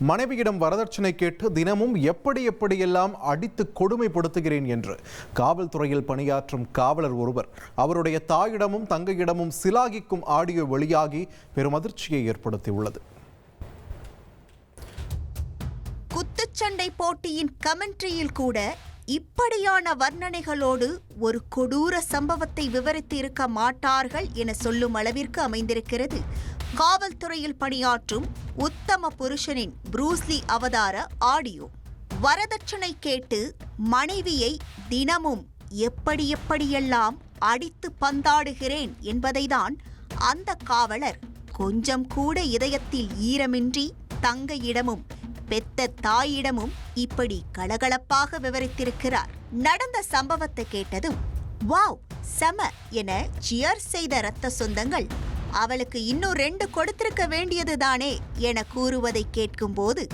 மனைவியிடம் வரதட்சணை கேட்டு தினமும் எப்படி எப்படியெல்லாம் அடித்து கொடுமைப்படுத்துகிறேன் என்று. காவல்துறையில் பணியாற்றும் காவலர் ஒருவர் அவருடைய தாயிடமும் தங்கையிடமும் சிலாகிக்கும் ஆடியோ வெளியாகி பெரும் அதிர்ச்சியை ஏற்படுத்தியுள்ளது. குத்துச்சண்டை போட்டியின் கமெண்ட்ரியில் கூட இப்படியான வர்ணனைகளோடு ஒரு கொடூர சம்பவத்தை விவரித்து இருக்க மாட்டார்கள் என சொல்லும் அளவிற்கு அமைந்திருக்கிறது. காவல்துறையில் பணியாற்றும் உத்தம புருஷனின் ப்ரூஸ்லி அவதார ஆடியோ. வரதட்சணை கேட்டு மனைவியை தினமும் எப்படி எப்படியெல்லாம் அடித்து பந்தாடுகிறேன் என்பதைதான் அந்த காவலர் கொஞ்சம் கூட இதயத்தில் ஈரமின்றி தங்கையிடமும் பெத்த தாயிடமும் இப்படி கலகலப்பாக விவரித்திருக்கிறார். நடந்த சம்பவத்தை கேட்டதும் வாவ் செம என சியர் செய்த இரத்த சொந்தங்கள் அவளுக்கு இன்னும் ரெண்டு கொடுத்திருக்க வேண்டியதுதானே என கூறுவதை கேட்கும்போது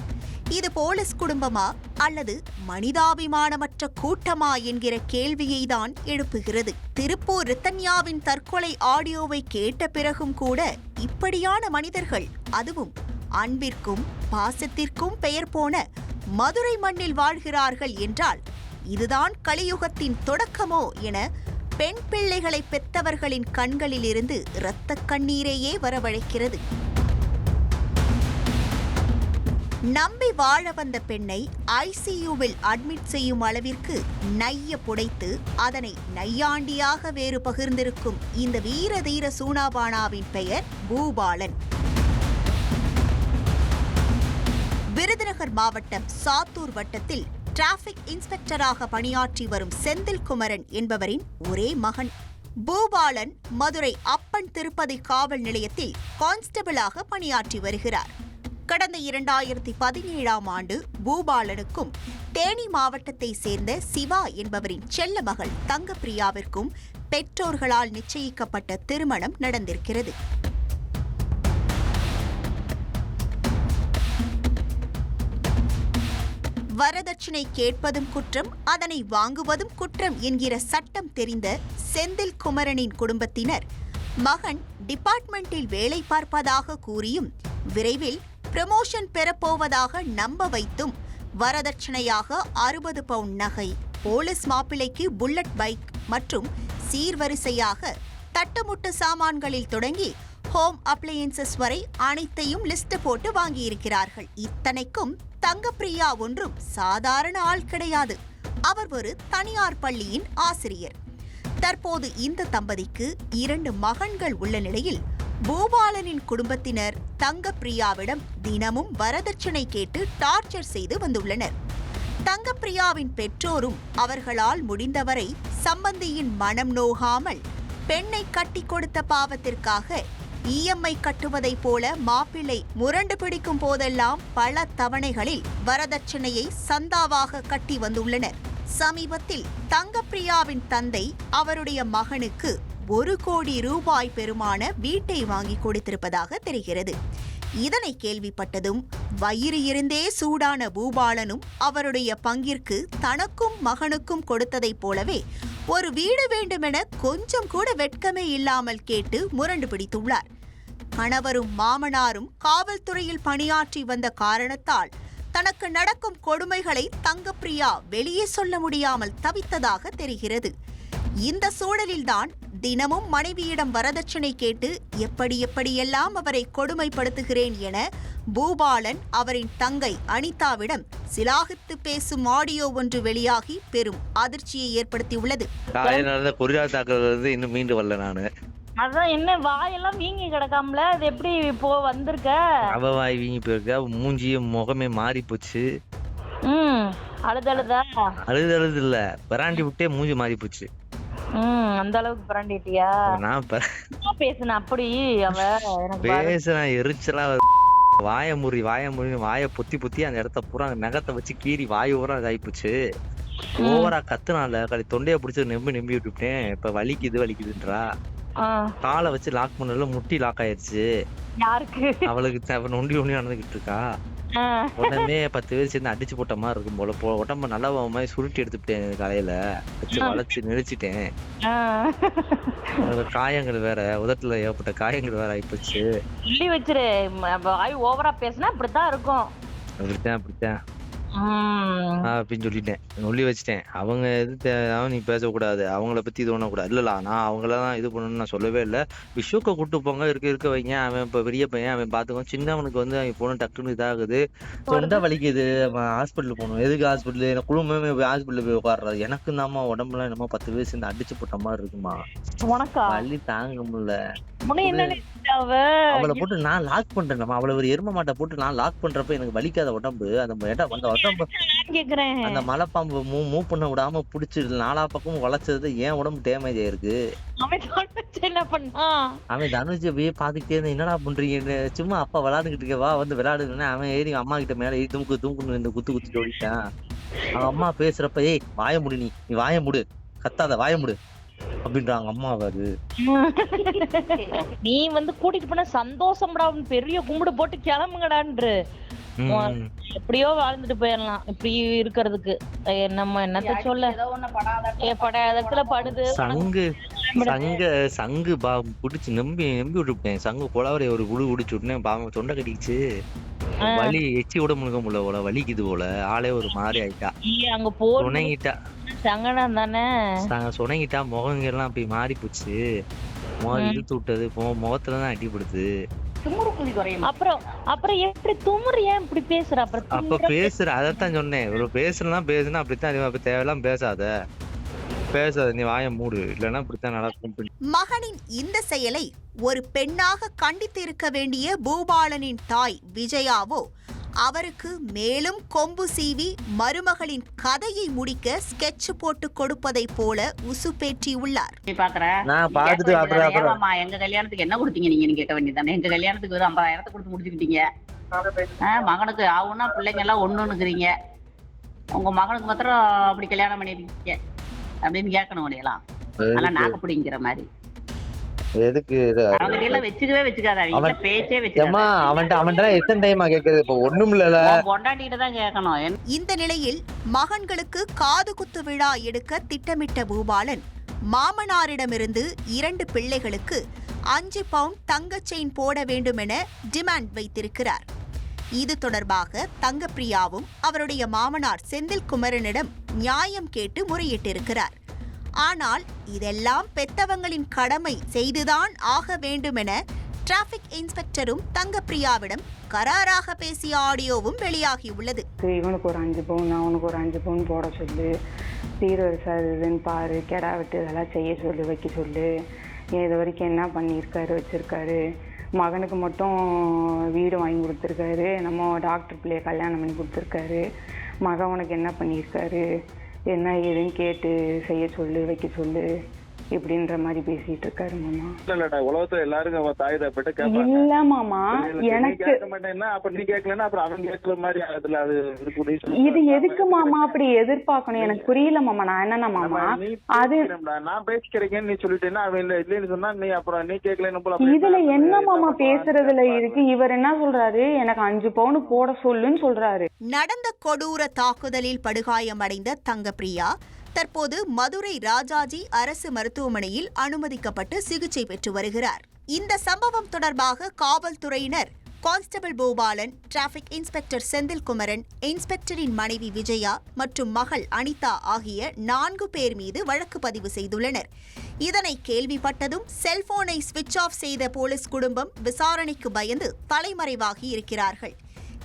இது போலீஸ் குடும்பமா அல்லது மனிதாபிமானமற்ற கூட்டமா என்கிற கேள்வியை தான் எழுப்புகிறது. திருப்பூர் ரித்தன்யாவின் தற்கொலை ஆடியோவை கேட்ட பிறகும் கூட இப்படியான மனிதர்கள் அதுவும் அன்பிற்கும் பாசத்திற்கும் பெயர் போன மதுரை மண்ணில் வாழ்கிறார்கள் என்றால் இதுதான் கலியுகத்தின் தொடக்கமோ என பெண் பிள்ளைகளை பெத்தவர்களின் கண்களிலிருந்து இரத்தக் கண்ணீரையே வரவழைக்கிறது. நம்பி வாழ வந்த பெண்ணை ஐசியூவில் அட்மிட் செய்யும் அளவிற்கு நைய புடைத்து அதனை நையாண்டியாக வேறு பகிர்ந்திருக்கும் இந்த வீர தீர சூனாபானாவின் பெயர் பூபாலன். விருதுநகர் மாவட்டம் சாத்தூர் வட்டத்தில் டிராபிக் இன்ஸ்பெக்டராக பணியாற்றி வரும் செந்தில் குமரன் என்பவரின் ஒரே மகன். பூபாலன் மதுரை அப்பன் திருப்பதி காவல் நிலையத்தில் கான்ஸ்டபிளாக பணியாற்றி வருகிறார். கடந்த இரண்டாயிரத்தி பதினேழாம் ஆண்டு பூபாலனுக்கும் தேனி மாவட்டத்தை சேர்ந்த சிவா என்பவரின் செல்ல மகள் தங்கப்பிரியாவிற்கும் பெற்றோர்களால் நிச்சயிக்கப்பட்ட திருமணம் நடந்திருக்கிறது. வரதட்சணை கேட்பதும் குற்றம் அதனை வாங்குவதும் குற்றம் என்கிற சட்டம் தெரிந்த செந்தில் குமரனின் குடும்பத்தினர். மகன் டிபார்ட்மெண்டில் வேலை பார்ப்பதாக கூறியும் விரைவில் ப்ரமோஷன் பெறப்போவதாக நம்ப வைத்தும் வரதட்சணையாக அறுபது பவுண்ட் நகை போலீஸ் மாப்பிள்ளைக்கு புல்லட் பைக் மற்றும் சீர்வரிசையாக தட்டுமுட்டு சாமான்களில் தொடங்கி ஹோம் அப்ளையன்சஸ் வரை அனைத்தையும் லிஸ்ட் போட்டு வாங்கியிருக்கிறார்கள். இத்தனைக்கும் தங்கப்பிரியா ஒன்றும் சாதாரண ஆள் கிடையாது. அவர் ஒரு தனியார் பள்ளியின் ஆசிரியர். தற்போது இந்த தம்பதிக்கு இரண்டு மகன்கள் உள்ள நிலையில் பூபாலனின் குடும்பத்தினர் தங்கப்பிரியாவிடம் தினமும் வரதட்சணை கேட்டு டார்ச்சர் செய்து வந்துள்ளனர். தங்கப்பிரியாவின் பெற்றோரும் அவர்களால் முடிந்தவரை சம்பந்தியின் மனம் நோகாமல் பெண்ணை கட்டி கொடுத்த பாவத்திற்காக இஎம்ஐ கட்டுவதைப் போல மாப்பிள்ளை முரண்டு பிடிக்கும் போதெல்லாம் பல தவணைகளில் வரதட்சணையை சந்தாவாக கட்டி வந்துள்ளனர். சமீபத்தில் தங்கப்பிரியாவின் தந்தை அவருடைய மகனுக்கு ஒரு கோடி ரூபாய் பெருமான வீட்டை வாங்கி கொடுத்திருப்பதாக தெரிகிறது. இதனை கேள்விப்பட்டதும் வயிறு இருந்தே சூடான பூபாலனும் அவருடைய பங்கிற்கு தனக்கும் மகனுக்கும் கொடுத்ததைப் போலவே ஒரு வீடு வேண்டுமென கொஞ்சம் கூட வெட்கமே இல்லாமல் கேட்டு முரண்டு பிடித்துள்ளார். கணவரும் மாமனாரும் காவல்துறையில் பணியாற்றி வந்த காரணத்தால் தனக்கு நடக்கும் கொடுமைகளை தங்கப்பிரியா வெளியே சொல்ல முடியாமல் தவித்ததாக தெரிகிறது. இந்த சூழலில்தான் தினமும் மனைவியிடம் வரதட்சணை கேட்டு எப்படி எப்படியெல்லாம் அவரை கொடுமைப்படுத்துகிறேன் என பூபாலன் அவரின் தங்கை அனிதாவிடம் சிலாகித்து பேசும் ஆடியோ ஒன்று வெளியாகி பெரும் அதிர்ச்சியை ஏற்படுத்தியுள்ளது. கொரியா தாக்குதல் இன்னும் மீண்டு வரல நானு. அதான் என்ன வாயெல்லாம் வீங்கி கிடக்காமல? அது எப்படி இப்போ வந்திருக்க? அவ வாய் வீங்கி போயிருக்கா. மூஞ்சியும் முகமே மாறி போச்சு. ம் அழுது அழுதா அழுது அழுது இல்ல பராண்டி விட்டே மூஞ்சி மாறி போச்சு. ம் அந்த அளவுக்கு பிராண்டிட்டியா? நான் பேசுன அப்படி அவ. பேசுறேன் எரிச்சலா. வாய முறி வாய முறி வாய பொத்தி பொத்தி அந்த இடத்த பூரா நகத்தை வச்சு கீறி வாய் பூரா இதாயிப்போச்சு ஓவரா கத்துனால கடி தொண்டைய பிடிச்சி நெம்பி நெம்பி விட்டுட்டேன். இப்ப வலிக்குது வலிக்குதுன்றா. காலை வச்சு லாக் பண்ணல முட்டி லாக் ஆயிருச்சு. யாருக்கு? அவளுக்கு நொண்டி நொண்டி நடந்துகிட்டு இருக்கா. உடனே பத்து பேர் சேர்ந்து அடிச்சு போட்ட மாதிரி இருக்கும் போல. போ உடம்ப நல்லா மாதிரி சுருட்டி எடுத்துட்டேன் காலையில வச்சு வளைச்சு நெரிச்சிட்டேன். காயங்கள் வேற உதட்டுல ஏற்பட்ட காயங்கள் வேற ஆயிப்போச்சு. சொல்லி வச்சிரு. வாய் ஓவரா பேசினா இப்படித்தான் இருக்கும். அப்படித்தான் அப்படித்தான். அப்படின்னு சொல்லிட்டேன். சொல்லி வச்சுட்டேன். அவங்க எது தேவையாவும் நீ பேசக்கூடாது. அவங்கள பத்தி இது பண்ணக்கூடாது. இல்லல நான் அவங்களதான் இது பண்ணணும்னு நான் சொல்லவே இல்லை. விஸ்வக்க கூட்டு போங்க இருக்க இருக்க வைங்க. அவன் இப்ப பெரிய பையன் அவன் பாத்துக்கோ சின்னவனுக்கு வந்து அவன் போன டக்குன்னு இதாகுது. தொண்டை வலிக்குது அவன் ஹாஸ்பிட்டல் போகணும். எதுக்கு ஹாஸ்பிட்டல் எனக்கு குடும்பமே போய் ஹாஸ்பிட்டல் போய் உட்காடுறது எனக்கு தாம்மா உடம்புலாம் என்னமோ பத்து வயசு இந்த அடிச்சு போட்ட மாதிரி இருக்குமா? வலி தாங்க முடியல. அவளை போட்டு நான் லாக் பண்றேன் அவளை ஒரு எரும மாட்டை போட்டு நான் லாக் பண்றப்ப எனக்கு வலிக்காத உடம்பு. அந்த இடம் அந்த கேக்குறேன். அந்த மலைப்பாம்பு மூவ் மூவ் பண்ண விடாம புடிச்சு நாலா பக்கமும் வளைச்சது ஏன் உடம்பு டேமேஜ் ஆயிருக்கு? அவன் தோணுச்சு என்ன பண்ணா? அவன் தனுஜ் அப்படியே பாத்துக்கிட்டே இருந்தா என்னடா பண்றீங்கன்னு சும்மா அப்பா விளையாண்டுகிட்டு வா வந்து விளையாடுன்னு அவன் ஏறி அம்மா கிட்ட மேல ஏறி துமுக்கு துமுக்குன்னு இந்த குத்து குத்து ஓடிட்டான் அவன் அம்மா பேசுறப்ப ஏய் வாய முடி நீ. நீ வாய முடு. கத்தாத வாய முடு. அப்படின்றாங்க அம்மா அவரு நீ வந்து கூட்டிட்டு போன சந்தோஷம்டா பெரிய கும்பிடு போட்டு கிளம்புங்கடான்று. எப்படியோ வாழ்ந்துட்டு போயிடலாம் இப்படி இருக்கிறதுக்கு. நம்ம என்னத்த சொல்ல? ஏ படாதத்துல படுது. சங்கு சங்க சங்கு பா புடிச்சு நம்பி நம்பி விட்டுட்டேன் சங்கு குளவரை ஒரு குடு குடிச்சு விட்டுனேன் பாவம் தொண்டை கட்டிக்கிச்சு ஆ. வலி எச்சி விட முழுக்க முடியல போல வலிக்குது போல. ஆளே ஒரு மாதிரி ஆயிட்டா. அங்க போன சுணங்கிட்டா சங்கடம் தானே? ச- சுணங்கிட்டா முகங்க எல்லாம் அப்படி மாறி போச்சு. முகம். இழுத்து விட்டது. முகத்துல தான் அடிபடுது. அப்புறம் அப்புறம் எப்படி துமுறு ஏன் இப்படி பேசுற? அப்புறம் அப்ப பேசுற அதத்தான் சொன்னேன். ஒரு பேசலாம் பேசுனா அப்படித்தான் அப்ப தேவையெல்லாம் பேசாத. பேசாத நீ வாயை மூடு. இல்லைன்னா இப்படித்தான் நடக்கும். மகனின் இந்த செயலை ஒரு பெண்ணாக கண்டித்து இருக்க வேண்டிய பூபாலனின் தாய் விஜயாவோ அவருக்கு மேலும் கொம்பு சீவி மருமகளின் கதையை முடிக்க ஸ்கெட்ச் போட்டு கொடுப்பதைப் போல உசுப்பேற்றியுள்ளார் எங்க கல்யாணத்துக்கு என்ன கொடுத்தீங்க நீங்க? கேட்க வேண்டியதானே எங்க கல்யாணத்துக்கு ஒரு ஐம்பதாயிரத்தை கொடுத்து முடிச்சுக்கிட்டீங்க. மகனுக்கு ஆகுனா பிள்ளைங்க எல்லாம் ஒண்ணுன்னுக்குறீங்க. உங்க மகனுக்கு மாத்திரம் அப்படி கல்யாணம் பண்ணிருக்கீங்க. அப்படின்னு கேட்கணும் உடையலாம் ஆனா நாக்கு பிடிங்கிற மாதிரி. எதுக்கு இது? அவங்க எல்லாம் வச்சுக்கவே வச்சுக்காத. அவங்க அவன்- பேச்சே ஏம்மா வச்சுக்காத அவன்கிட்ட அவன்கிட்ட எத்தனை டைமா கேக்குறது? இப்ப ஒண்ணும் இல்லல உன் பொண்டாட்டிகிட்ட தான் கேட்கணும். என்ன இந்த நிலையில் மகன்களுக்கு காது குத்து விழா எடுக்க திட்டமிட்ட பூபாலன் மாமனாரிடமிருந்து இரண்டு பிள்ளைகளுக்கு அஞ்சு பவுண்ட் தங்கச் செயின் போட வேண்டுமென டிமாண்ட் வைத்திருக்கிறார். இது தொடர்பாக தங்கப்பிரியாவும் அவருடைய மாமனார் செந்தில் குமரனிடம் நியாயம் கேட்டு முறையிட்டிருக்கிறார். ஆனால் இதெல்லாம் பெத்தவங்களின் கடமை செய்துதான் ஆக வேண்டுமென டிராபிக் இன்ஸ்பெக்டரும் தங்கப்பிரியாவிடம் கராராக பேசிய ஆடியோவும் வெளியாகியுள்ளது. உள்ளது இவனுக்கு ஒரு அஞ்சு பவுன் அவனுக்கு ஒரு அஞ்சு பவுன் போட சொல்லு. சீரவரிசை அது இதுன்னு பாரு கெடா விட்டு இதெல்லாம் செய்ய சொல்லு வைக்க சொல்லு. ஏன் இது வரைக்கும் என்ன பண்ணியிருக்காரு வச்சுருக்காரு? மகனுக்கு மட்டும் வீடு வாங்கி கொடுத்துருக்காரு. நம்ம டாக்டர் பிள்ளைய கல்யாணம் பண்ணி கொடுத்துருக்காரு. மகன் உனக்கு என்ன பண்ணியிருக்காரு? என்ன ஏதுன்னு கேட்டு செய்ய சொல்லு வைக்க சொல்லு. இப்படின்ற மாதிரி பேசிட்டு இருக்காரு மாமா இல்லடா உலகத்துல எல்லாரும் அவன் தாய் தப்பிட்டு கேட்பாங்க இல்ல மாமா இல்ல, எனக்கு கேட்க மாட்டேன்னா அப்ப நீ கேட்கலன்னா அப்புறம் அவன் கேட்கற மாதிரி அதுல அது இது எதுக்கு மாமா அப்படி எதிர்பார்க்கணும் எனக்கு புரியல மாமா நான் என்னன்னா மாமா அது. நான் பேசிக்கிறேன்னு நீ சொல்லிட்டேன்னா அவன் இல்ல இல்லன்னு சொன்னா நீ அப்புறம் நீ கேட்கலன்னு போல இதுல என்ன? மாமா பேசுறதுல? இருக்கு இவர் என்ன சொல்றாரு எனக்கு அஞ்சு பவுன் போட சொல்லுன்னு சொல்றாரு நடந்த கொடூர தாக்குதலில் படுகாயமடைந்த தங்கப்பிரியா தற்போது மதுரை ராஜாஜி அரசு மருத்துவமனையில் அனுமதிக்கப்பட்டு சிகிச்சை பெற்று வருகிறார். இந்த சம்பவம் தொடர்பாக காவல்துறையினர் constable Bhupalan traffic inspector Senthilkumaran இன்ஸ்பெக்டரின் மனைவி விஜயா மற்றும் மகள் அனிதா ஆகிய நான்கு பேர் மீது வழக்கு பதிவு செய்துள்ளனர். இதனை கேள்விப்பட்டதும் செல்போனை சுவிட்ச் ஆஃப் செய்த போலீஸ் குடும்பம் விசாரணைக்கு பயந்து தலைமறைவாகி இருக்கிறார்கள்.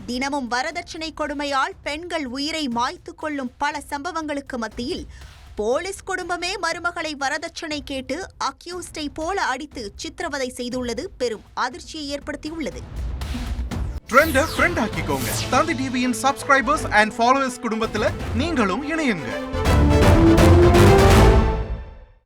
தினமும் வரதட்சணை கொடுமையால் பெண்கள் உயிரை மாய்த்து கொள்ளும் பல சம்பவங்களுக்கு மத்தியில் போலீஸ் குடும்பமே மருமகளை வரதட்சணை கேட்டு அக்யூஸ்டை போல அடித்து சித்திரவதை செய்துள்ளது. பெரும் அதிர்ச்சியை ஏற்படுத்தியுள்ளது. ட்ரெண்ட ஃப்ரெண்ட் ஆக்கிக்கோங்க. தந்தி டிவியின் சப்ஸ்கிரைபர்ஸ் அண்ட் ஃபாலோவர்ஸ் குடும்பத்துல நீங்களும் இணையுங்க.